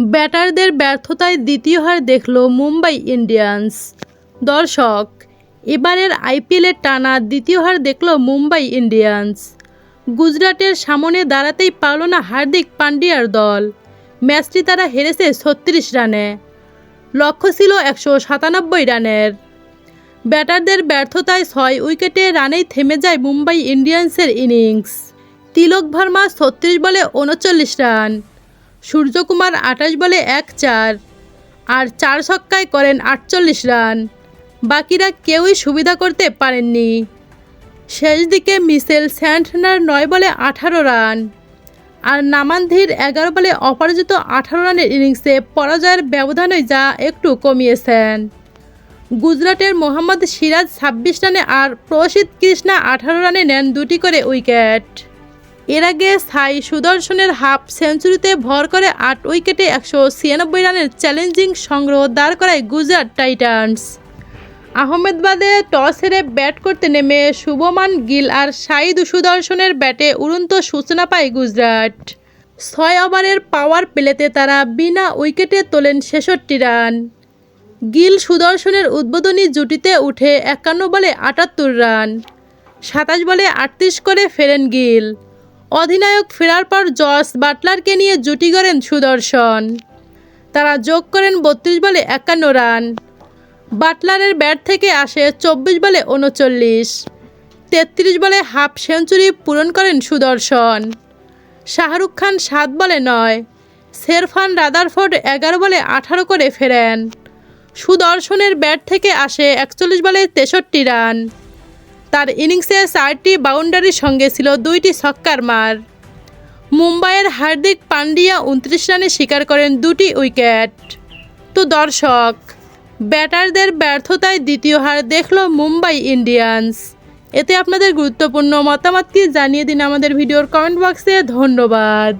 ব্যাটারদের ব্যর্থতায় দ্বিতীয় হার দেখল মুম্বাই ইন্ডিয়ান্স। দর্শক, এবারের আইপিএলের টানা দ্বিতীয় হার দেখল মুম্বাই ইন্ডিয়ান্স। গুজরাটের সামনে দাঁড়াতেই পারল না হার্দিক পান্ডিয়ার দল। ম্যাচটি তারা হেরেছে ছত্রিশ রানে। লক্ষ্য ছিল একশো সাতানব্বই রানের। ব্যাটারদের ব্যর্থতায় ছয় উইকেটে রানেই থেমে যায় মুম্বাই ইন্ডিয়ান্সের ইনিংস। তিলক ভার্মা ছত্রিশ বলে উনচল্লিশ রান। সূর্যকুমার আঠাশ বলে এক চার, আর চার ছক্কায় করেন আটচল্লিশ রান। বাকিরা কেউই সুবিধা করতে পারেননি। শেষ দিকে মিসেল স্যান্টনার নয় বলে আঠারো রান, আর নামানধীর এগারো বলে অপরাজিত আঠারো রানের ইনিংসে পরাজয়ের ব্যবধানই যা একটু কমিয়েছেন। গুজরাটের মোহাম্মদ সিরাজ ছাব্বিশ রানে আর প্রসিদ কৃষ্ণা আঠারো রানে নেন দুটি করে উইকেট। এর আগে সাই সুদর্শনের হাফ সেঞ্চুরিতে ভর করে আট উইকেটে একশো ছিয়ানব্বই রানের চ্যালেঞ্জিং সংগ্রহ দাঁড় করায় গুজরাট টাইটান্স। আহমেদাবাদে টস হেরে ব্যাট করতে নেমে শুভমান গিল আর সাইদ সুদর্শনের ব্যাটে উড়ন্ত সূচনা পায় গুজরাট। ছয় ওভারের পাওয়ার প্লেতে তারা বিনা উইকেটে তোলেন ছেষট্টি রান। গিল সুদর্শনের উদ্বোধনী জুটিতে উঠে একান্ন বলে আটাত্তর রান, সাতাশ বলে আটত্রিশ করে ফেরেন গিল। অধিনায়ক ফেরার পর জস বাটলারকে নিয়ে জুটি গড়েন সুদর্শন। তারা যোগ করেন বত্রিশ বলে একান্ন রান। বাটলারের ব্যাট থেকে আসে চব্বিশ বলে উনচল্লিশ। তেত্রিশ বলে হাফ সেঞ্চুরি পূরণ করেন সুদর্শন। শাহরুখ খান সাত বলে নয়। শেরফান রাদারফোর্ড এগারো বলে আঠারো করে ফেরেন। সুদর্শনের ব্যাট থেকে আসে একচল্লিশ বলে তেষট্টি রান। তার ইনিংসে চারটি বাউন্ডারির সঙ্গে ছিল দুইটি ছক্কার মার। মুম্বাইয়ের হার্দিক পান্ডিয়া উনত্রিশ রানে শিকার করেন দুটি উইকেট। তো দর্শক, ব্যাটারদের ব্যর্থতায় দ্বিতীয় হার দেখল মুম্বাই ইন্ডিয়ান্স। এতে আপনাদের গুরুত্বপূর্ণ মতামতটি জানিয়ে দিন আমাদের ভিডিওর কমেন্ট বক্সে। ধন্যবাদ।